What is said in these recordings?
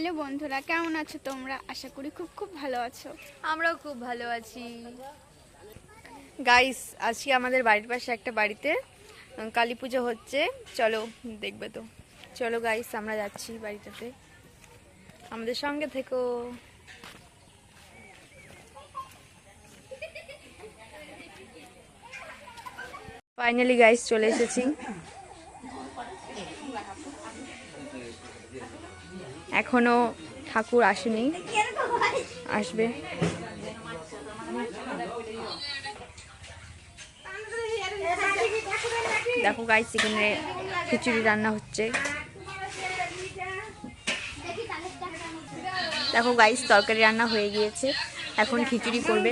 Hello বন্ধুরা কেমন আছো তোমরা? আশা করি খুব খুব ভালো আছো। আমরাও খুব ভালো আছি। গাইস আজকে আমাদের বাড়ির পাশে একটা বাড়িতে। কালী পুজো হচ্ছে। চলো দেখবে তো। চলো গাইস আমরা যাচ্ছি বাড়িটাতে। আমাদের সঙ্গে থেকো। ফাইনালি গাইস চলে এসেছি। এখনও ঠাকুর আসেনি। আসবে। দেখো গাই এখানে খিচুড়ি রান্না হচ্ছে। দেখো গাইস তরকারি রান্না হয়ে গিয়েছে। এখন খিচুড়ি করবে।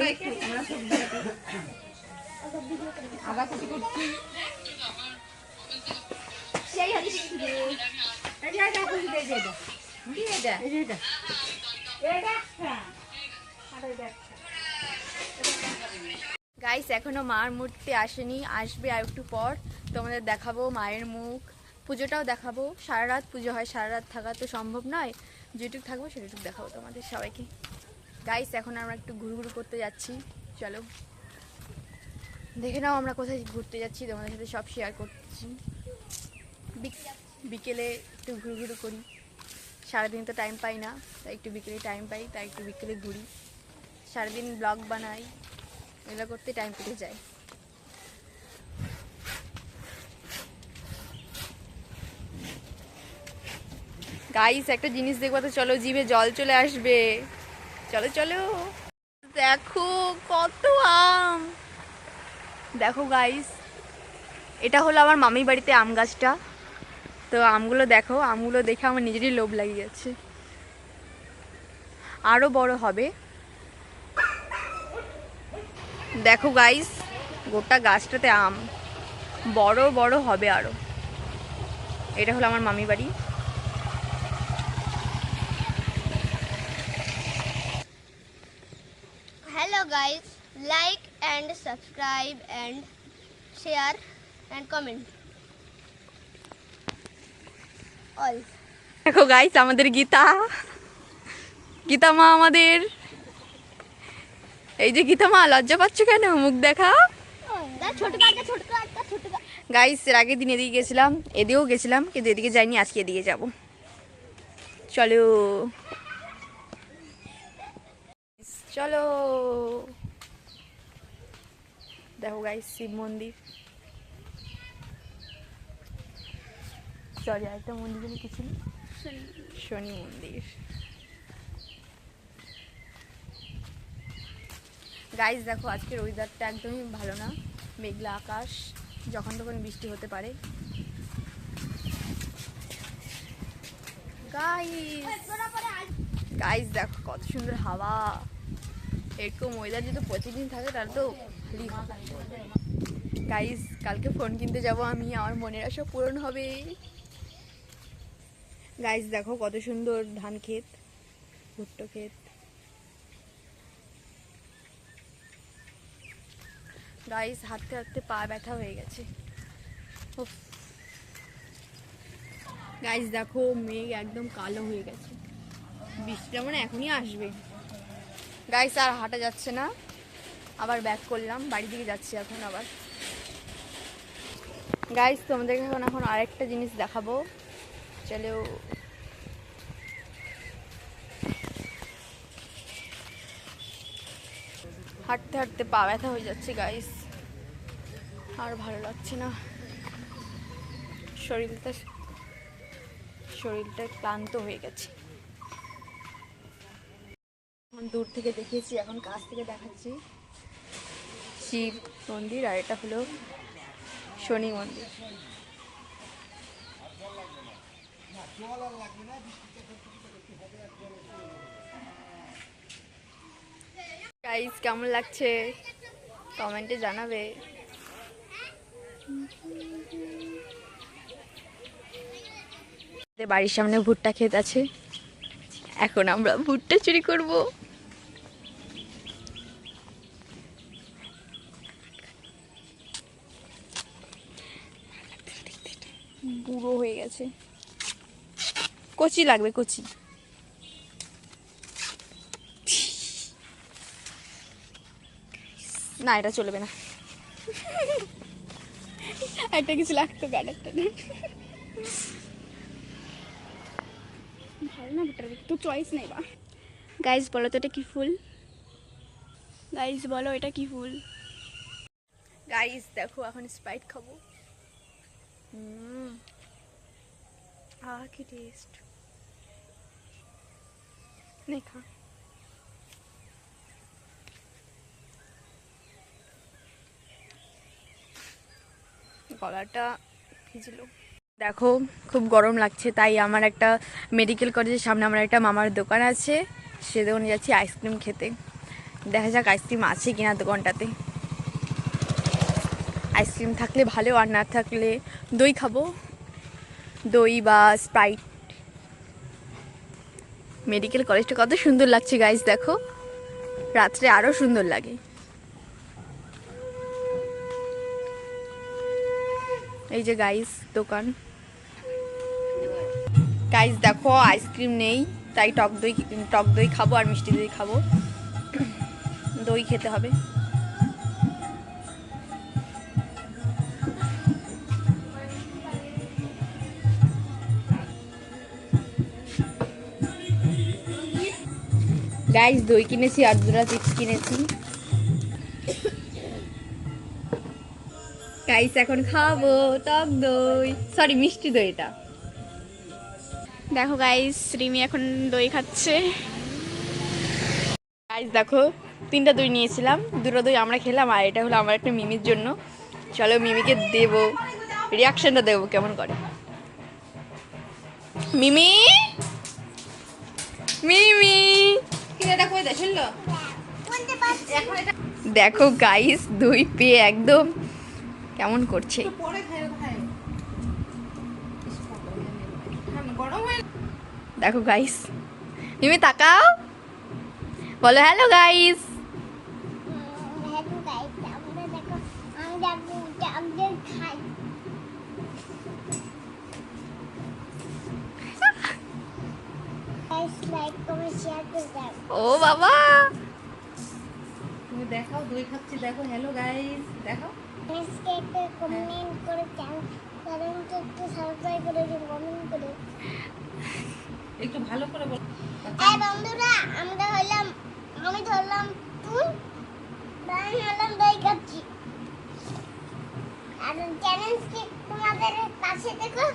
গাইস এখনও মার মূর্তি আসেনি আসবে আর একটু পর। তোমাদের দেখাবো মায়ের মুখ। পুজোটাও দেখাবো। সারা রাত পুজো হয় সারা রাত থাকা তো সম্ভব নয়। যেটুক থাকব সেটুকু দেখাবো তোমাদের সবাইকে। গাইস এখন আমরা একটু ঘুরঘুর করতে যাচ্ছি। চলো। দেখে নাও আমরা কোথায় ঘুরতে যাচ্ছি। তোমাদের সাথে সব শেয়ার করছি। বিক- বিকেলে একটু ঘুরঘুরু করি। সারাদিন তো টাইম পাই না, তাই একটু বিকেলে টাইম পাই, তাই একটু বিকেলে ঘুরি। সারাদিন ব্লগ বানাই, এগুলো করতে টাইম কেটে যায়। গাইস একটা জিনিস দেখব তো, চলো জিভে জল চলে আসবে। চলো চলো। দেখো কত আম। দেখো গাইস এটা হলো আমার মামি বাড়িতে আম গাছটা। তো আমগুলো দেখো, আমগুলো দেখে আমার নিজেরই লোভ লাগিয়ে যাচ্ছে। আরও বড় হবে। দেখো গাইস গোটা গাছটাতে আম। বড় বড় হবে আরও। এটা হলো আমার মামি বাড়ি। Hello guys, like and subscribe and share and comment. দেখো গাইস আমাদের গীতা। গীতা মা আমাদের। এই যে গীতা মা লজ্জা পাচ্ছ কেন? মুখ দেখা গাইস এর আগের দিন এদিকে গেছিলাম এদিকেও গেছিলাম কিন্তু এদিকে যাইনি আজকে এদিকে যাব। চলো। চলো। দেখো গাইস শিব মন্দির। সরি আরেকটা মন্দির যেন কি ছিল। শনি মন্দির। গাইস দেখো আজকের ওয়েদারটা একদমই ভালো না। মেঘলা আকাশ যখন তখন বৃষ্টি হতে পারে। গাইস গাইস দেখো কত সুন্দর হাওয়া। এরকম ওয়েদার যদি প্রতিদিন থাকে তাহলে তো গাইস কালকে ফোন কিনতে যাব আমি আমার মনের আশা পূরণ হবে। গাইস দেখো কত সুন্দর ধান ক্ষেত, ভুট্টো ক্ষেত। গাইস হাঁটতে হাঁটতে পা ব্যথা হয়ে গেছে। গাইস দেখো মেঘ একদম কালো হয়ে গেছে। বৃষ্টিটা মানে এখনই আসবে। গাইস আর হাঁটা যাচ্ছে না। আবার ব্যাক করলাম বাড়ি দিকে যাচ্ছি এখন আবার। গাইস তোমাদেরকে এখন এখন আরেকটা জিনিস দেখাবো। চলো হাঁটতে হাঁটতে পা ব্যথা হয়ে যাচ্ছে গাইস আর ভালো লাগছে না। শরীরটা শরীরটা ক্লান্ত হয়ে গেছে। দূর থেকে দেখিয়েছি, এখন কাছ থেকে দেখাচ্ছি। শিব মন্দির, আর এটা হলো শনি মন্দির। গাইস কেমন লাগছে? কমেন্টে জানাবে। বাড়ির সামনে ভুট্টা ক্ষেত আছে। এখন আমরা ভুট্টা চুরি করব। বুড়ো হয়ে গেছে। কচি লাগবে, কচি। না, এটা চলবে না। একটা কিছু লাগতো গার্ডারটা ভালো না বেটার তো চয়েস নেই বা। গাইজ বলো তো এটা কি ফুল? গাইজ বলো এটা কি ফুল? গাইজ দেখো, এখন স্প্রাইট খাব। হুম আহ কি টেস্ট নে খা গলাটা ভিজলো। দেখো, খুব গরম লাগছে, তাই আমার একটা মেডিকেল কলেজের সামনে আমার একটা মামার দোকান আছে, সে দোকানে যাচ্ছি আইসক্রিম খেতে। দেখা যাক আইসক্রিম আছে কিনা দোকানটাতে। আইসক্রিম থাকলে ভালো, আর না থাকলে দই খাব। দই বা স্প্রাইট। মেডিকেল কলেজটা কত সুন্দর লাগছে গাইজ দেখো। রাত্রে আরও সুন্দর লাগে। এই যে গাইস দোকান। গাইস দেখো আইসক্রিম নেই, তাই টক দই টক দই খাব আর মিষ্টি দই খাব। দই খেতে হবে। গাইস দই কিনেছি আর দুটা চিপস কিনেছি। গাইস এখন খাব টক দই। সরি মিষ্টি দই এটা। দেখো গাইজ রিমি এখন দই খাচ্ছে। গাইস দেখো, তিনটা দই নিয়েছিলাম। দুটো দই আমরা খেলাম, আর এটা হলো আমার একটা মিমির জন্য। চলো, মিমিকে দেব। রিয়াকশনটা দেবো, কেমন করে? মিমি! মিমি! দেখো গাইস দুই পেয়ে একদম কেমন করছে। দেখো গাইস মিমি তাকাও। বলো হ্যালো গাইস হ্যালো গাইস আমরা দেখো আমি যাব চাকলেট খাই গাইস লাইক কমেন্ট শেয়ার করে দাও ও বাবা। তুমি দেখাও দই খাচ্ছি দেখো হ্যালো গাইস দেখো আজকে একটা কমেন্ট করে চ্যানেল চ্যানেলটা একটু সাবস্ক্রাইব করে দিন কমেন্ট করে। একটু ভালো করে বল। এই বন্ধুরা আমরা হলাম আমি ধরলাম তুল আমি হলাম দই খাচ্ছি। আর চ্যালেঞ্জকে তোমাদের পাশে দেখো?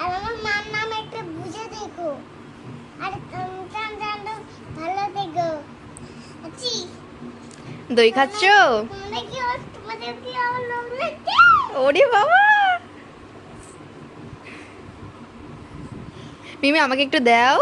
আর আমার মার নাম একটা বুঝে দেখো। আর চান চান ভালো দেখো আচ্ছি দই খাচ্ছ? ওরে বাবা! মিমি আমাকে একটু দাও।